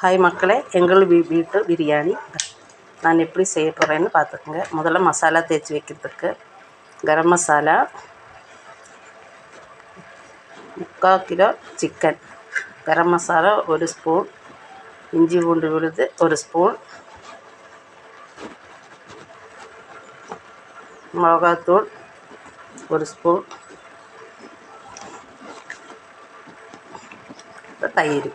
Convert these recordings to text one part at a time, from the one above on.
Hi மக்களே எங்கள் வீ வீட்டு பிரியாணி. நான் எப்படி செய்ய போகிறேன்னு பார்த்துக்குங்க. முதல்ல மசாலா தேய்ச்சி வைக்கிறதுக்கு கரம் மசாலா முக்கால் கிலோ சிக்கன் கரம் மசாலா ஒரு ஸ்பூன் இஞ்சி பூண்டு விழுது ஒரு ஸ்பூன் மிளகாத்தூள் ஒரு ஸ்பூன் தயிர்.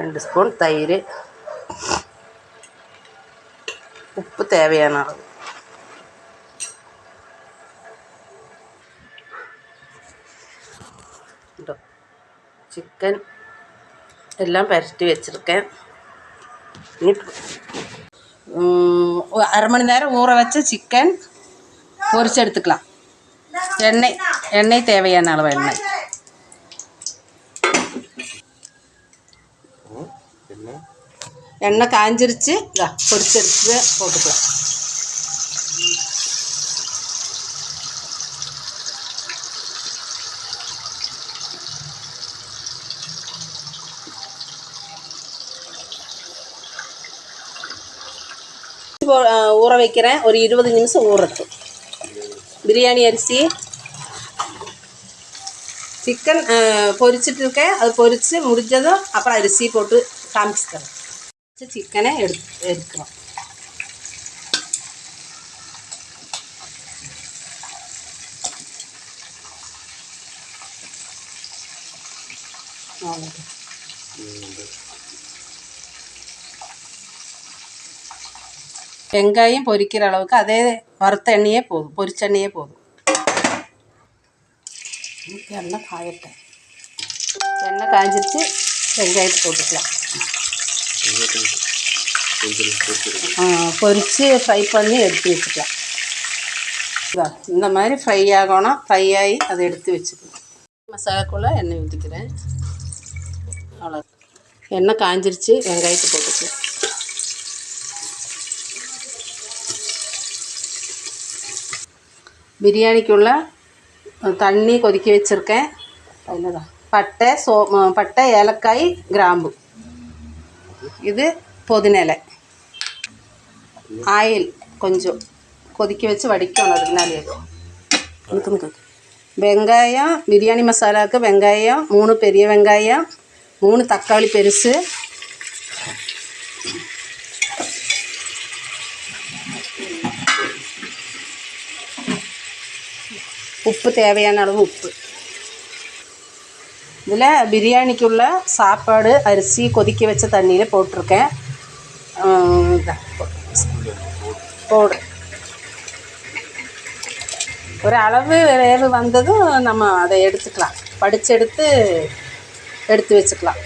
ரெண்டு ஸ்பூன் தயிர் உப்பு தேவையான அளவு இதோ சிக்கன் எல்லாம் பரட்டி வச்சுருக்கேன் இனி ம், ஒரு அரை மணி நேரம் ஊற வச்ச சிக்கன் பொரிச்சு எடுத்துக்கலாம் எண்ணெய் எண்ணெய் தேவையான அளவு எண்ணெய் எண்ணெய் காஞ்சிருச்சு. இதா பொரிச்செடுத்து போட்டுக்கலாம். ஊற வைக்கிறேன். ஒரு இருபது நிமிஷம் ஊறட்டும். பிரியாணி அரிசி. சிக்கன் பொரிச்சிட்டு இருக்கேன். அது பொரித்து முடிஞ்சதும் அப்புறம் அரிசி போட்டு காமிச்சு தரேன் சிக்கனை எடுத்து எடுக்கிறோம் அவ்வளோதான் வெங்காயம் பொரிக்கிற அளவுக்கு அதே வறுத்த எண்ணெயே போதும் பொரிச்ச எண்ணெயே போதும் இன்னைக்கு எண்ணெய் காயட்டேன் எண்ணெய் காய்ஞ்சிருச்சு வெங்காயத்தை போட்டுக்கலாம். பொரிச்சு ஃப்ரை பண்ணி எடுத்து வச்சுக்கலாம். இந்த மாதிரி ஃப்ரை ஆகணும் ஃப்ரை ஆகி அதை எடுத்து வச்சுக்கலாம். மசாலாக்குள்ளே எண்ணெய் ஊற்றிக்கிறேன் அவ்வளோ எண்ணெய் காய்ஞ்சிருச்சு வெங்காயத்தை போட்டுக்கலாம். பிரியாணிக்குள்ள தண்ணி கொதிக்க வச்சுருக்கேன். அதில் தான் பட்டை சோ பட்டை ஏலக்காய் கிராம்பு. இது புதின ஆயில் கொஞ்சம் கொதிக்க வச்சு வடிக்கணும் அதுக்குனாலே வெங்காயம் பிரியாணி மசாலாவுக்கு வெங்காயம் மூணு பெரிய வெங்காயம் மூணு தக்காளி பெருசு. உப்பு தேவையான அளவு உப்பு. இதில் பிரியாணிக்குள்ள சாப்பாடு அரிசி கொதிக்க வச்ச தண்ணியில் போட்டிருக்கேன். இதா, போடு. ஒரு அளவு வேறு வந்ததும் நம்ம அதை எடுத்துக்கலாம். படிச்செடுத்து எடுத்து வச்சுக்கலாம்.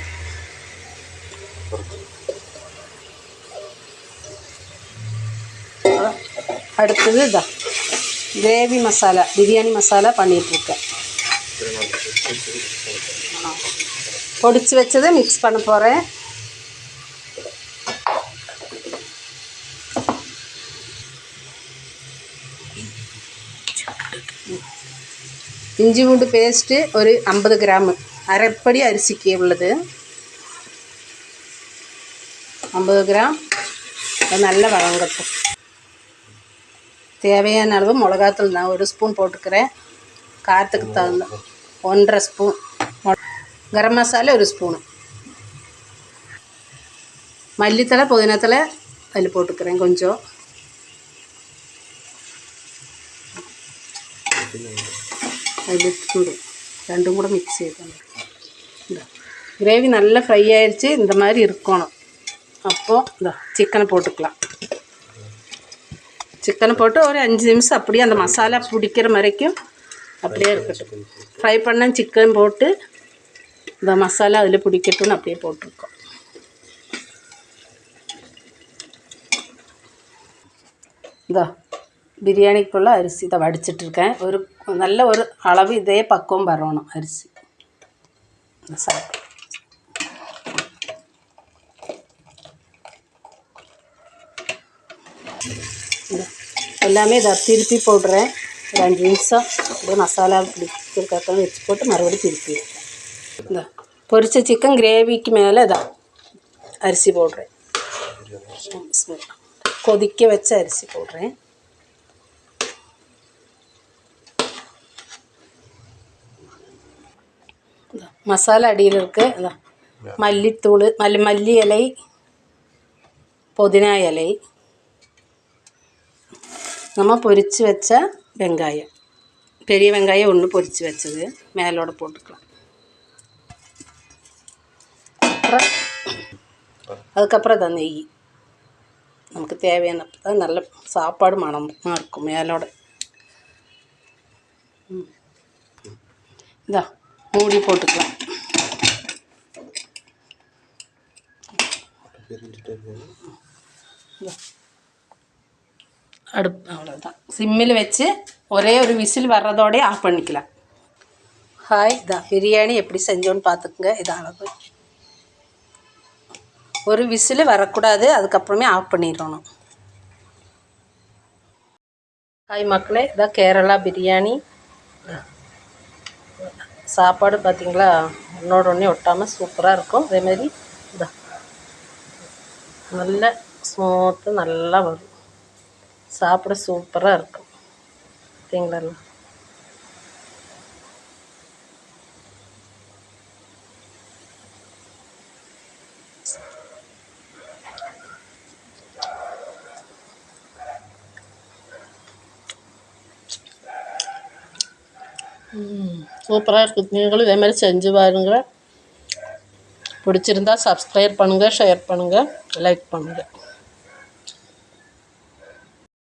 அடுத்தது இதான் கிரேவி மசாலா பிரியாணி மசாலா பண்ணிகிட்ருக்கேன் பொடிச்சு வச்சதை மிக்ஸ் பண்ண போகிறேன் இஞ்சி பூண்டு பேஸ்ட்டு ஒரு ஐம்பது கிராமு. அரைப்படி அரிசிக்கு உள்ளது. ஐம்பது கிராம். நல்லா வளங்கட்டும் தேவையான அளவு மிளகாத்தூள் நான் ஒரு ஸ்பூன் போட்டுக்கிறேன். காரத்துக்கு தகுந்த ஒன்றரை ஸ்பூன். கரம் மசாலா ஒரு ஸ்பூனு. மல்லித்தலை புதினத்தலை அதில் போட்டுக்கிறேன் கொஞ்சம். அதில் ரெண்டும் கூட மிக்ஸ் செய்யணும் கிரேவி நல்லா ஃப்ரை ஆயிடுச்சு இந்த மாதிரி இருக்கணும். அப்போது இந்த சிக்கனை போட்டுக்கலாம். சிக்கனை போட்டு ஒரு அஞ்சு நிமிஷம் அப்படியே அந்த மசாலா பிடிக்கிற வரைக்கும் அப்படியே இருக்கட்டும் ஃப்ரை பண்ண சிக்கன் போட்டு இந்த மசாலா அதில் பிடிக்கட்டும்னு அப்படியே போட்டிருக்கோம். இதோ பிரியாணிக்குள்ள அரிசி இதை வடிச்சிட்ருக்கேன் ஒரு நல்ல ஒரு அளவு இதே பக்குவம் வரணும் அரிசி. சாப்பிட்டு எல்லாமே இதை திருப்பி போடுறேன். ஒரு அஞ்சு நிமிஷம். அப்படியே மசாலா பிடிக்கிறதுக்காக வச்சு போட்டு மறுபடியும் திருப்பி வைப்பேன் இந்த பொரிச்ச சிக்கன் கிரேவிக்கு மேலே இதான் அரிசி போடுறேன் கொதிக்க வச்ச அரிசி போடுறேன் இந்தா, மசாலா அடியில் இருக்கு இந்தா, மல்லித்தூள் மல்லி மல்லி இலை புதினா இலை நம்ம பொரிச்சு வச்ச வெங்காயம் பெரிய வெங்காயம் ஒன்று பொரிச்சு வச்சது. மேலோட போட்டுக்கலாம். அப்புறம் அதுக்கப்புறம் தான் நெய். நமக்கு தேவையான தான் நல்ல சாப்பாடு மணமாக இருக்கும் மேலோட. இந்தா மூடி போட்டுக்கலாம். அடுப்பு அவ்வளோதான் சிம்மில் வச்சு ஒரே ஒரு விசில் வர்றதோடய ஆஃப் பண்ணிக்கலாம். ஹாய் இதான் பிரியாணி எப்படி செஞ்சோன்னு பார்த்துக்குங்க. இது அளவு. ஒரு விசில் வரக்கூடாது அதுக்கப்புறமே ஆஃப் பண்ணிடணும். ஹாய் மக்களே இதான் கேரளா பிரியாணி. சாப்பாடு பார்த்தீங்களா? ஒன்றோட ஒன்றே ஒட்டாமல் சூப்பராக இருக்கும். அதேமாரி இதான் நல்ல ஸ்மூத்து நல்லா வரும். சாப்பிட சூப்பராக இருக்கும். பார்த்தீங்களா சூப்பராக இருக்குது நீங்களும் இதே மாதிரி செஞ்சு பாருங்க. பிடிச்சிருந்தா சப்ஸ்கிரைப் பண்ணுங்கள் ஷேர் பண்ணுங்கள் லைக் பண்ணுங்கள்